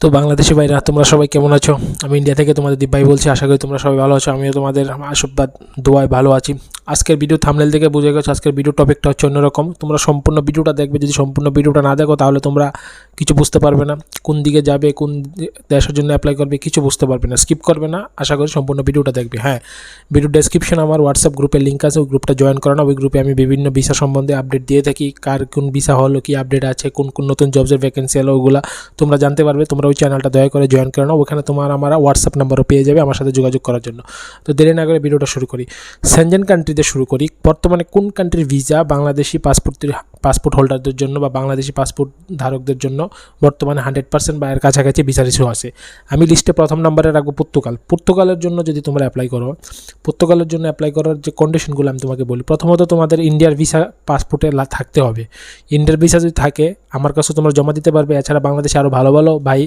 তো বাংলাদেশি ভাইরা, তোমরা সবাই কেমন আছো? আমি ইন্ডিয়া থেকে তোমাদের দীপ ভাই বলছি, আশা করি তোমরা সবাই ভালো আছো, আমিও তোমাদের আশীর্বাদ, দোয়ায় ভালো আছি। আজকের ভিডিও থামনেল থেকে বুঝে গেছো আজকের ভিডিও টপিকটা হচ্ছে অন্যরকম। তোমরা সম্পূর্ণ ভিডিওটা দেখবে, যদি সম্পূর্ণ ভিডিওটা না দেখো, তাহলে তোমরা কিছু বুঝতে পারবে না। কোন দিকে যাবে, কোন দেশের জন্য অ্যাপ্লাই করবে, কিছু বুঝতে পারবে না। স্কিপ করবে না, আশা করি সম্পূর্ণ ভিডিওটা দেখবে। হ্যাঁ ভিডিও ডেসক্রিপশন আমার হোয়াটসঅ্যাপ গ্রুপের লিঙ্ক আছে, ওই গ্রুপটা জয়েন করানো ওই গ্রুপে আমি বিভিন্ন ভিসা সম্বন্ধে আপডেট দিয়ে থাকি, কার কোন ভিসা হলো, কি আপডেট আছে, কোন কোন নতুন জবসের ভ্যাকেন্সি হলো, ওগুলা তোমরা জানতে পারবে। তোমরা ওই চ্যানেলটা দয়া করে জয়েন করে নাও, ওখানে তোমার আমার হোয়াটসঅ্যাপ নাম্বারও পেয়ে যাবে আমার সাথে যোগাযোগ করার জন্য। তো দেরি না করে ভিডিওটা শুরু করি। সেনজেন কান্ট্রিতে শুরু করি। বর্তমানে কোন কান্ট্রির ভিসা বাংলাদেশি পাসপোর্ট পাসপোর্ট হোল্ডারদের জন্য বা বাংলাদেশি পাসপোর্ট ধারকদের জন্য বর্তমানে হান্ড্রেড পার্সেন্ট বা এর কাছাকাছি ভিসা ইস্যু আছে। আমি লিস্টে প্রথম নম্বরে রাখব পর্তুগাল। পর্তুগালের জন্য যদি তোমরা অ্যাপ্লাই করো, পর্তুগালের জন্য অ্যাপ্লাই করার যে কন্ডিশনগুলো আমি তোমাকে বলি, প্রথমত তোমাদের ইন্ডিয়ার ভিসা পাসপোর্টে থাকতে হবে। ইন্ডিয়ার ভিসা যদি থাকে, আমার কাছে তোমরা জমা দিতে পারবে। এছাড়া বাংলাদেশে আরও ভালো ভালো ভাই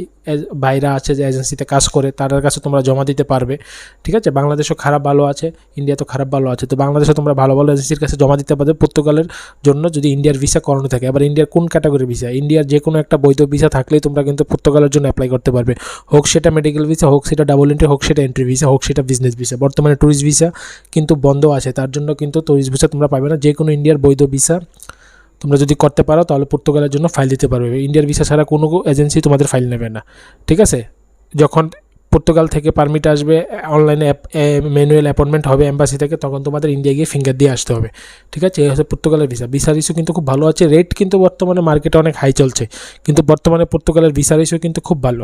ভাইরা আছে যে এজেন্সিতে কাজ করে, তাদের কাছে তোমরা জমা দিতে পারবে। ঠিক আছে? বাংলাদেশও খারাপ ভালো আছে ইন্ডিয়া তো খারাপ ভালো আছে। তো বাংলাদেশে তোমরা ভালো ভালো এজেন্সির কাছে জমা দিতে পারবে। পর্তুগালের জন্য যদি ইন্ডিয়ার ভিসা করানো থাকে। আবার ইন্ডিয়ার কোন ক্যাটাগরি ভিসা ইন্ডিয়ার যে কোনো একটা বৈধ ভিসা থাকলেই তোমরা কিন্তু পর্তুগালের জন্য অ্যাপ্লাই করতে পারবে। হোক সেটা মেডিকেল ভিসা হোক সেটা ডাবল এন্ট্রি হোক সেটা এন্ট্রি ভিসা হোক সেটা বিজনেস ভিসা বর্তমানে ট্যুরিস্ট ভিসা কিন্তু বন্ধ আছে। তার জন্য কিন্তু ট্যুরিস্ট ভিসা তোমরা পাবে না। যে কোনো ইন্ডিয়ার বৈধ ভিসা তোমরা যদি করতে পারো, তাহলে পর্তুগালের জন্য ফাইল দিতে পারবে। ইন্ডিয়ার ভিসা ছাড়া কোনো এজেন্সি তোমাদের ফাইল নেবে না। ঠিক আছে? যখন পর্তুগাল থেকে পারমিট আসবে অনলাইনে ম্যানুয়াল অ্যাপয়েন্টমেন্ট হবে অ্যাম্বাসি থেকে, তখন তোমাদের ইন্ডিয়া গিয়ে ফিঙ্গার দিয়ে আসতে হবে। ঠিক আছে? এই হচ্ছে পর্তুগালের ভিসা ভিসার ইস্যু কিন্তু খুব ভালো আছে। রেট কিন্তু বর্তমানে মার্কেটে অনেক হাই চলছে। কিন্তু বর্তমানে পর্তুগালের ভিসার ইস্যু কিন্তু খুব ভালো।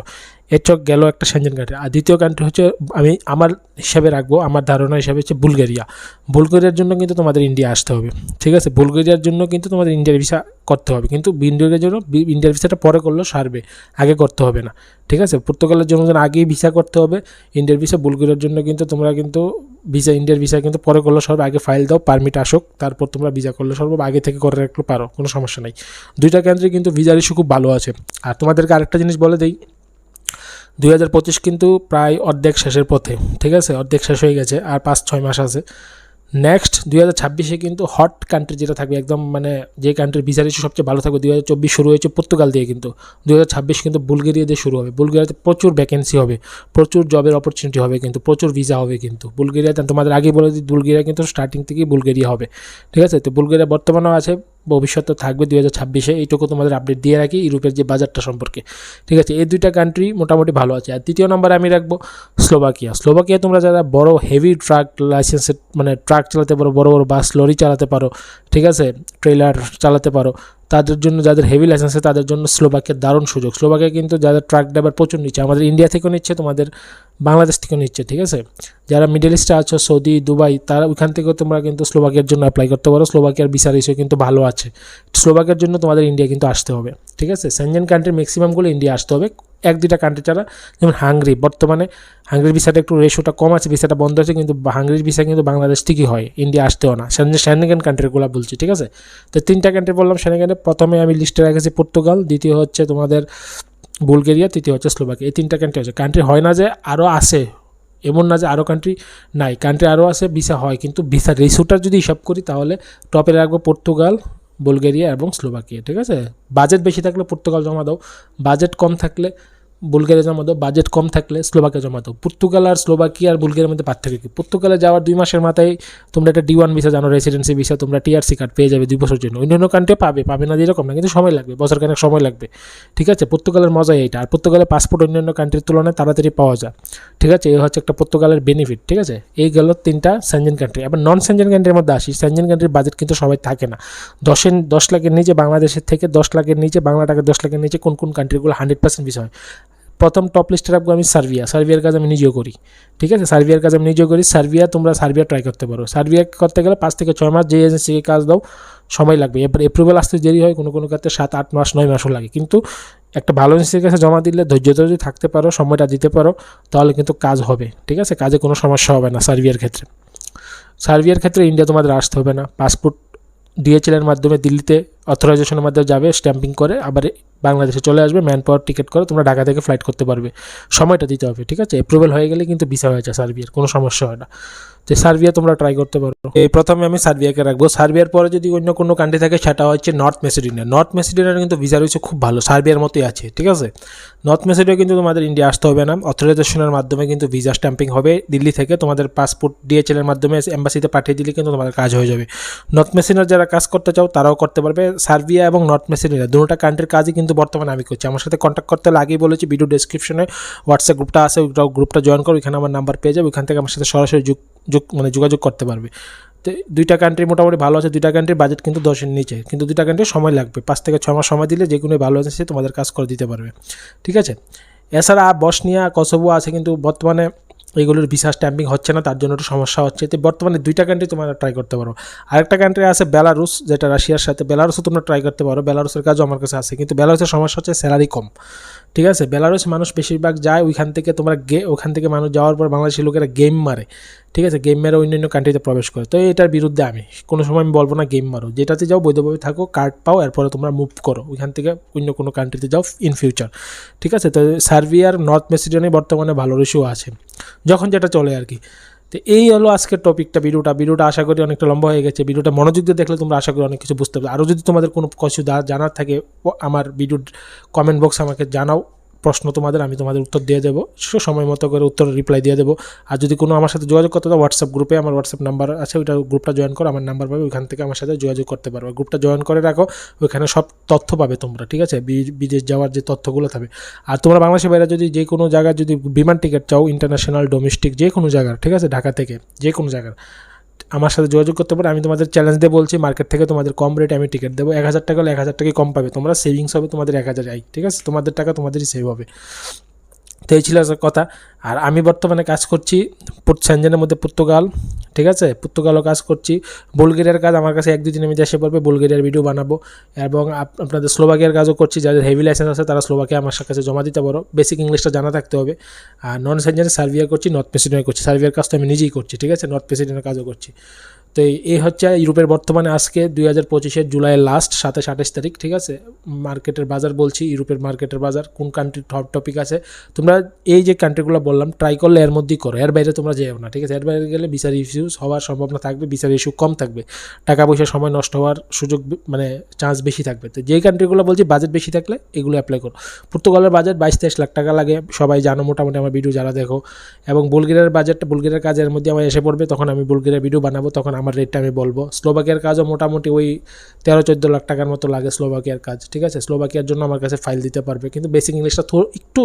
এর চোখ গেল একটা সেঞ্জেন কান্ট্রি আর দ্বিতীয় কান্ট্রি হচ্ছে, আমি আমার হিসাবে রাখব, আমার ধারণা হিসাবে হচ্ছে বুলগেরিয়া। বুলগেরিয়ার জন্য কিন্তু তোমাদের ইন্ডিয়া আসতে হবে, ঠিক আছে? বুলগেরিয়ার জন্য কিন্তু তোমাদের ইন্ডিয়ার ভিসা করতে হবে। কিন্তু ইন্ডিয়ার জন্য ইন্ডিয়ার ভিসাটা পরে করলেও সারবে আগে করতে হবে না, ঠিক আছে? পর্তুগালের জন্য আগেই ভিসা করতে হবে, ইন্ডিয়ার ভিসা, বুলগেরিয়ার জন্য কিন্তু তোমরা কিন্তু ভিসা, ইন্ডিয়ার ভিসা কিন্তু পরে করলে, সর্ব আগে ফাইল দাও, পারমিট আসুক, তারপর তোমরা ভিসা করলে সর্ব আগে থেকে করে রাখলে পারো, কোনো সমস্যা নাই। দুইটা কেন্দ্রে কিন্তু ভিসার ইস্যু খুব ভালো আছে। আর তোমাদেরকে আরেকটা জিনিস বলে দেই দুই হাজার পঁচিশ কিন্তু প্রায় অর্ধেক শেষের পথে, ঠিক আছে? অর্ধেক শেষ হয়ে গেছে আর পাঁচ, ছয় মাস আছে। নেক্সট দুই হাজার ছাব্বিশে কিন্তু হট কান্ট্রি যেটা থাকবে, একদম মানে যে কান্ট্রির ভিসার ইস্যু সবচেয়ে ভালো থাকবে, দুই হাজার চব্বিশ শুরু হয়েছে পর্তুগাল দিয়ে কিন্তু। দুই হাজার ছাব্বিশ কিন্তু বুলগেরিয়া দিয়ে শুরু হবে। বুলগেরিয়াতে প্রচুর ভ্যাকেন্সি হবে, প্রচুর জবের অপরচুনিটি হবে কিন্তু, প্রচুর ভিসা হবে কিন্তু। বুলগেরিয়াতে, তোমাদের আগে বলে দিই, বুলগেরিয়া কিন্তু স্টার্টিং থেকেই বুলগেরিয়া হবে, ঠিক আছে? তো বুলগেরিয়া বর্তমানেও আছে ভবিষ্যতে থাকবে দুই হাজার ছাব্বিশে, এইটুকু তোমাদের আপডেট দিয়ে রাখি ইউরোপের যে বাজারটা সম্পর্কে। ঠিক আছে, এই দুইটা কান্ট্রি মোটামুটি ভালো আছে। আর তৃতীয় নম্বরে আমি রাখব স্লোভাকিয়া। স্লোভাকিয়া তোমরা যারা বড় হেভি ট্রাক লাইসেন্সের মানে ট্রাক চালাতে পারো, বড় বড় বাস লরি চালাতে পারো, ঠিক আছে ট্রেলার চালাতে পারো তাদের জন্য যাদের হেভি লাইসেন্স আছে, তাদের জন্য স্লোভাকিয়ার দারুণ সুযোগ। স্লোবাকে কিন্তু যাদের ট্রাক ড্রাইভার প্রচুর নিচ্ছে, আমাদের ইন্ডিয়া থেকেও নিচ্ছে, তোমাদের বাংলাদেশ থেকেও নিচ্ছে, ঠিক আছে? যারা মিডল ইস্টে আছো সৌদি দুবাই তারা ওইখান থেকেও তোমরা কিন্তু স্লোবাকের জন্য অ্যাপ্লাই করতে পারো। স্লোভাকিয়ার বিচার ইস্যু কিন্তু ভালো আছে। স্লোবাকের জন্য তোমাদের ইন্ডিয়া কিন্তু আসতে হবে। ঠিক আছে? সেনজেন কান্ট্রির ম্যাক্সিমামগুলো ইন্ডিয়া আসতে হবে। এক, দুইটা কান্ট্রি ছাড়া, যেমন হাঙ্গরি বর্তমানে হাঙ্গরির ভিসাটা একটু রেশোটা কম আছে ভিসাটা বন্ধ আছে, কিন্তু হাঙ্গরির ভিসা কিন্তু বাংলাদেশ থেকেই হয় ইন্ডিয়া আসতেও না। সেনেগান কান্ট্রিগুলো বলছি, ঠিক আছে? তো তিনটা কান্ট্রি বললাম সেনেগানে প্রথমে আমি লিস্টে রেখেছি পর্তুগাল দ্বিতীয় হচ্ছে তোমাদের বুলগেরিয়া তৃতীয় হচ্ছে স্লোভাকিয়া এই তিনটা কান্ট্রি আছে। কান্ট্রি হয় না যে আরও আসে এমন না যে আরও কান্ট্রি নাই। কান্ট্রি আরও আছে ভিসা হয়, কিন্তু ভিসা রেশোটা যদি হিসাব করি, তাহলে টপে রাখব পর্তুগাল বুলগেরিয়া এবং স্লোভাকিয়া ঠিক আছে? বাজেট বেশি থাকলে পর্তুগাল জমা দাও। বাজেট কম থাকলে বুলগেরিয়া জমা দাও বাজেট কম থাকলে স্লোভাকিয়া জমা দাও পর্তুগাল আর স্লোভাকিয়া আর বুলগেরিয়ার মধ্যে পার্থক্য কি? পর্তুগালে যাওয়ার দুই মাসের মাথায় তোমরা একটা ডি ওয়ান ভিসা জানো রেসিডেন্সি ভিসা তোমরা টিআরসি কার্ড পেয়ে যাবে দুই বছর জন্য। অন্যান্য কান্ট্রি পাবে পাবে না যেরকম না, কিন্তু সময় লাগবে, বছর খানেক সময় লাগবে। ঠিক আছে? পর্তুগালের মজাই এইটা। আর পর্তুগালের পাসপোর্ট অন্যান্য কান্ট্রির তুলনায় তাড়াতাড়ি পাওয়া যায়। ঠিক আছে? এই হচ্ছে একটা পর্তুগালের বেনিফিট ঠিক আছে? এই গেল তিনটা সেনজেন কান্ট্রি আবার নন সেনজেন কান্ট্রির মধ্যে আসি। সেনজেন কান্ট্রির বাজেট কিন্তু সবাই থাকে না। দশের, দশ লাখের নিচে বাংলাদেশের থেকে দশ লাখের নিচে বাংলা টাকা দশ লাখের নিচে কোন কোন কান্ট্রিগুলো হান্ড্রেড পার্সেন্ট ভিসা হয়? প্রথম টপ লিস্টে রাখব আমি সার্বিয়া। সার্বিয়ার কাজ আমি নিজেও করি। ঠিক আছে? সার্বিয়ার কাজ আমি নিজেও করি। সার্বিয়া, তোমরা সার্বিয়া ট্রাই করতে পারো। সার্বিয়া করতে গেলে পাঁচ থেকে ছয় মাস যে এজেন্সিকে কাজ দাও, সময় লাগবে। এবার এপ্রুভেল আসতে দেরি হয়, কোনো কোনো ক্ষেত্রে সাত, আট মাস, নয় মাসও লাগে। কিন্তু একটা ভালো এজেন্সির কাছে জমা দিলে ধৈর্য ধরে যদি থাকতে পারো, সময়টা দিতে পারো, তাহলে কিন্তু কাজ হবে। ঠিক আছে? কাজে কোনো সমস্যা হবে না সার্বিয়ার ক্ষেত্রে। সার্বিয়ার ক্ষেত্রে ইন্ডিয়া তোমাদের আসতে হবে না। পাসপোর্ট ডিএচএল এর মাধ্যমে দিল্লিতে অথরাইজেশনের মাধ্যমে যাবে স্ট্যাম্পিং করে, আবার বাংলাদেশে চলে আসবে ম্যান পাওয়ার টিকিট করে তোমরা ঢাকা থেকে ফ্লাইট করতে পারবে। সময়টা দিতে হবে, ঠিক আছে? অ্যাপ্রুভেল হয়ে গেলে কিন্তু ভিসা হয়ে যায় সার্বিয়ার, কোনো সমস্যা হয় না। তো সার্বিয়া তোমরা ট্রাই করতে পারো। এই প্রথমে আমি সার্বিয়াকে রাখব। সার্বিয়ার পরে যদি অন্য কোনো কান্ট্রি থাকে, সেটা হচ্ছে নর্থ মেসিডোনিয়া নর্থ মেসিডোনিয়ার কিন্তু ভিসা রয়েছে খুব ভালো, সার্বিয়ার মতোই আছে, ঠিক আছে? নর্থ মেসিডোনিয়া কিন্তু তোমাদের ইন্ডিয়া আসতে হবে না। অথরাইজেশনের মাধ্যমে কিন্তু ভিসা স্ট্যাম্পিং হবে দিল্লি থেকে। তোমাদের পাসপোর্ট ডিএচএল এর মাধ্যমে এম্বাসিতে পাঠিয়ে দিলে কিন্তু তোমাদের কাজ হয়ে যাবে। নর্থ মেসিডোনিয়ার যারা কাজ করতে চাও, তারাও করতে পারবে। সার্বিয়া এবং নর্থ মেসিডোনিয়া দুটোটা কান্ট্রির কাজই কিন্তু বর্তমানে আমি করছি আমার সাথে কন্ট্যাক্ট করতে হলে আগেই বলেছি ভিডিও ডেসক্রিপশনে হোয়াটসঅ্যাপ গ্রুপটা আছে গ্রুপটা জয়েন করো, ওইখানে আমার নাম্বার পেয়ে যাবে, ওইখান থেকে আমার সাথে সরাসরি যোগ মানে যোগাযোগ করতে পারবে। তো দুইটা কান্ট্রি মোটামুটি ভালো আছে, দুইটা কান্ট্রির বাজেট কিন্তু দশের নিচে, কিন্তু দুইটা কান্ট্রির সময় লাগবে। পাঁচ থেকে ছ মাস সময় দিলে যে কোনো ভালো আছে, সে তোমাদের কাজ করে দিতে পারবে। ঠিক আছে? এছাড়া বসনিয়া, কসোভো আছে, কিন্তু বর্তমানে এইগুলোর ভিসা স্ট্যাম্পিং হচ্ছে না, তার জন্য একটু সমস্যা হচ্ছে। তো বর্তমানে দুইটা কান্ট্রি তোমরা ট্রাই করতে পারো। আরেকটা কান্ট্রি আছে বেলারুস যেটা রাশিয়ার সাথে বেলারুসও তোমরা ট্রাই করতে পারো। বেলারুসের কাজও আমার কাছে আছে, কিন্তু বেলারুসের সমস্যা হচ্ছে স্যালারি কম। ঠিক আছে? বেলারুস মানুষ বেশিরভাগ যায় ওইখান থেকে তোমরা গে ওখান থেকে মানুষ যাওয়ার পর বাংলাদেশি লোকেরা গেম মারে। ঠিক আছে গেম মেরে, অন্যান্য কান্ট্রিতে প্রবেশ করে। তো এটার বিরুদ্ধে আমি, কোনো সময় আমি বলব না গেম মারো। যেটাতে যাও, বৈধভাবে থাকো কার্ড পাও, এরপরে তোমরা মুভ করো। ওইখান থেকে অন্য কোনো কান্ট্রিতে যাও ইন ফিউচার ঠিক আছে, তো সার্বিয়ার নর্থ মেসিডোনিয়া বর্তমানে ভালো রেশিও আছে। যখন যেটা চলে আর কি। তো এই হলো আজকের টপিকটা ভিডিওটা ভিডিওটা আশা করি অনেকটা লম্বা হয়ে গেছে। ভিডিওটা মনোযোগ দিয়ে দেখলে তোমরা আশা করি অনেক কিছু বুঝতে পারবে। আরও যদি তোমাদের কোনো কিছু জানার থাকে আমার ভিডিওর কমেন্ট বক্সে আমাকে জানাও। প্রশ্ন তোমাদের, আমি তোমাদের উত্তর দিয়ে দেবো। সময় মতো করে উত্তর রিপ্লাই দিয়ে দেবো। আর যদি কোনো আমার সাথে যোগাযোগ করতে দাও হোয়াটসঅ্যাপ গ্রুপে আমার হোয়াটসঅ্যাপ নাম্বার আছে, ওইটা গ্রুপটা জয়েন করো, আমার নাম্বার পাবে, ওইখান থেকে আমার সাথে যোগাযোগ করতে পারবে গ্রুপটা জয়েন করে রাখো, ওইখানে সব তথ্য পাবে তোমরা, ঠিক আছে? বিদেশ যাওয়ার যে তথ্যগুলো থাকবে। আর তোমরা বাংলাদেশের বাইরে যদি যে কোনো জায়গায় যদি বিমান টিকিট চাও ইন্টারন্যাশনাল ডোমেস্টিক যে কোনো জায়গার, ঠিক আছে? ঢাকা থেকে, যে কোনো জায়গার আমার সাথে যোগাযোগ করতে পারো। আমি তোমাদের চ্যালেঞ্জ দিয়ে বলছি মার্কেট থেকে তোমাদের কম রেটে আমি টিকিট দেবো। এক হাজার টাকা হলে এক হাজার টাকাই কম পাবে। তোমরা সেভিংস হবে, তোমাদের এক হাজার আই ঠিক আছে? তোমাদের টাকা তোমাদেরই সেভ হবে। তো এই ছিল কথা। আর আমি বর্তমানে কাজ করছি স্যানজেনের মধ্যে পর্তুগাল, ঠিক আছে? পর্তুগালও কাজ করছি। বুলগেরিয়ার কাজ আমার কাছে এক দুদিন আমি দেশে পড়বে, বুলগেরিয়ার ভিডিও বানাবো। এবং আপনাদের স্লোভাকিয়ার কাজও করছি, যাদের হেভি লাইসেন্স আছে তারা স্লোভাকিয়া আমার কাছে জমা দিতে পারো। বেসিক ইংলিশটা জানা থাকতে হবে। আর নন স্যানজেনে সার্ভিয়া করছি নর্থ প্রেসিডেন্ট করছি। সার্ভিয়ার কাজ তো আমি নিজেই করছি, ঠিক আছে? নর্থ প্রেসিডেন্টের কাজও করছি। তো এই হচ্ছে ইউরোপের বর্তমানে আজকে দুই হাজার পঁচিশের জুলাইয়ের লাস্ট সাতাশ তারিখ, ঠিক আছে? মার্কেটের বাজার বলছি, ইউরোপের মার্কেটের বাজার, কোন কান্ট্রির টপ টপিক আছে? তোমরা এই যে কান্ট্রিগুলো বললাম ট্রাই করলে এর মধ্যেই করো, এর বাইরে তোমরা যেও না, ঠিক আছে? এর বাইরে গেলে বিচার ইস্যুস হওয়ার সম্ভাবনা থাকবে বিচার ইস্যু কম থাকবে, টাকা পয়সা সময় নষ্ট হওয়ার সুযোগ মানে চান্স বেশি থাকবে। তো যেই কান্ট্রিগুলো বলছি বাজেট বেশি থাকলে এগুলো অ্যাপ্লাই করো। পর্তুগালের বাজেট বাইশ তেইশ লাখ টাকা লাগে, সবাই জানো, মোটামুটি আমার ভিডিও যারা দেখো। এবং বুলগেরিয়ার বাজেটটা বুলগেরিয়ার কাজের মধ্যে আমার এসে পড়বে, তখন আমি বুলগেরিয়ার ভিডিও বানাবো, তখন আমার রেটটা আমি বলব। স্লোভাকিয়ার কাজও মোটামুটি ওই তেরো, চোদ্দ লাখ টাকার মতো লাগে স্লোভাকিয়ার কাজ, ঠিক আছে? স্লোভাকিয়ার জন্য আমার কাছে ফাইল দিতে পারবে, কিন্তু বেসিক ইংলিশটা একটু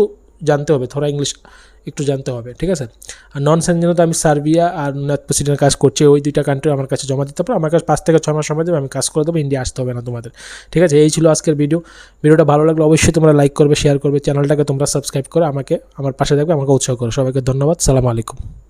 জানতে হবে, থোড়া ইংলিশ একটু জানতে হবে, ঠিক আছে? আর নন সেনজেনে তো আমি সার্বিয়া আর প্রেসিডেন্ট কাজ করছি, ওই দুইটা কান্ট্রি আমার কাছে জমা দিতে পারো। আমার কাছে পাঁচ থেকে ছয় মাস সময় দেবে, আমি কাজ করে দেবো ইন্ডিয়া আসতে হবে না তোমাদের, ঠিক আছে? এই ছিল আজকের ভিডিও ভিডিওটা ভালো লাগলে অবশ্যই তোমরা লাইক করবে শেয়ার করবে চ্যানেলটাকে তোমরা সাবস্ক্রাইব করে আমাকে, আমার পাশে দেখবে আমাকে উৎসাহ করো। সবাইকে ধন্যবাদ, সালাম আলাইকুম।